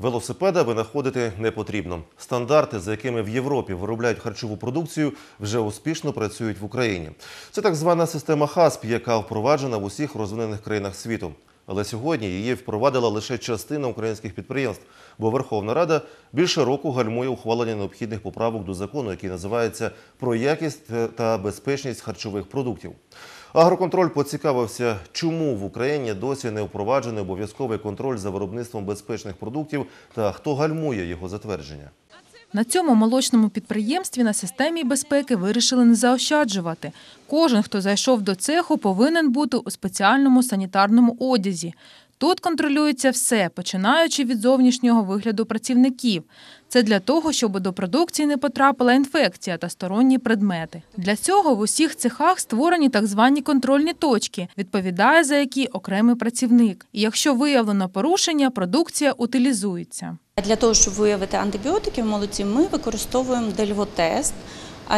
Велосипеда винаходити не потрібно. Стандарти, за якими в Європі виробляють харчову продукцію, вже успішно працюють в Україні. Це так звана система ХАСП, яка впроваджена в усіх розвинених країнах світу. Але сьогодні її впровадила лише частина українських підприємств, бо Верховна Рада більше року гальмує ухвалення необхідних поправок до закону, який називається про якість та безпечність харчових продуктів. Агроконтроль поцікавився, чому в Україні досі не впроваджений обов'язковий контроль за виробництвом безпечних продуктів та хто гальмує його затвердження. На цьому молочному підприємстві на системі безпеки вирішили не заощаджувати. Кожен, хто зайшов до цеху, повинен бути у спеціальному санітарному одязі. Тут контролюється все, починаючи від зовнішнього вигляду працівників. Це для того, щоб до продукції не потрапила інфекція та сторонні предмети. Для цього в усіх цехах створені так звані контрольні точки, відповідає за які окремий працівник. І якщо виявлено порушення, продукція утилізується. Для того, щоб виявити антибіотики в молоці, ми використовуємо дельвотест.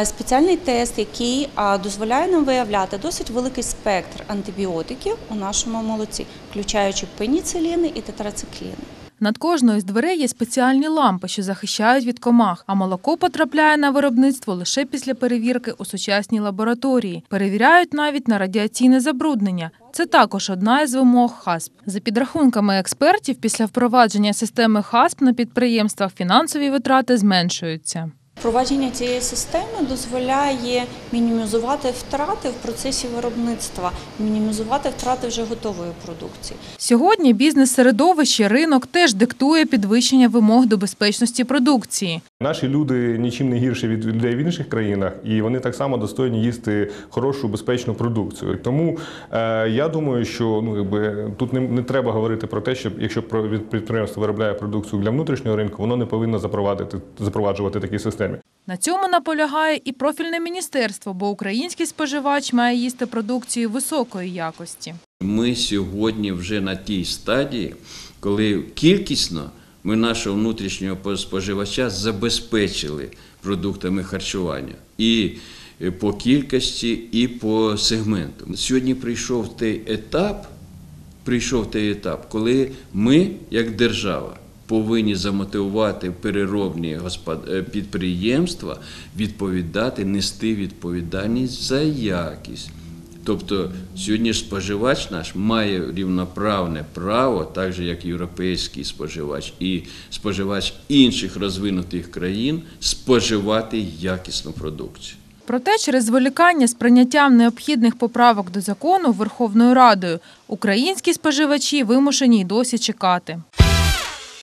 Спеціальний тест, який дозволяє нам виявляти досить великий спектр антибіотиків у нашому молоці, включаючи пеніциліни і тетрацикліни. Над кожною з дверей є спеціальні лампи, що захищають від комах, а молоко потрапляє на виробництво лише після перевірки у сучасній лабораторії. Перевіряють навіть на радіаційне забруднення. Це також одна із вимог ХАСП. За підрахунками експертів, після впровадження системи ХАСП на підприємствах фінансові витрати зменшуються. Впровадження цієї системи дозволяє мінімізувати втрати в процесі виробництва, мінімізувати втрати вже готової продукції. Сьогодні бізнес-середовище, ринок теж диктує підвищення вимог до безпечності продукції. Наші люди нічим не гірші від людей в інших країнах, і вони так само достойні їсти хорошу безпечну продукцію. Тому е, я думаю, що ну якби тут не, не треба говорити про те, що якщо підприємство виробляє продукцію для внутрішнього ринку, воно не повинно запровадити запроваджувати такі системи. На цьому наполягає і профільне міністерство, бо український споживач має їсти продукцію високої якості. Ми сьогодні вже на тій стадії, коли кількісно ми нашого внутрішнього споживача забезпечили продуктами харчування і е, по кількості, і по сегменту. Сьогодні прийшов той етап, прийшов той етап, коли ми, як держава, повинні замотивувати переробні е, підприємства відповідати, нести відповідальність за якість. Тобто сьогодні споживач наш має рівноправне право, так же як європейський споживач і споживач інших розвинутих країн, споживати якісну продукцію. Проте через зволікання з прийняттям необхідних поправок до закону Верховною Радою українські споживачі вимушені й досі чекати.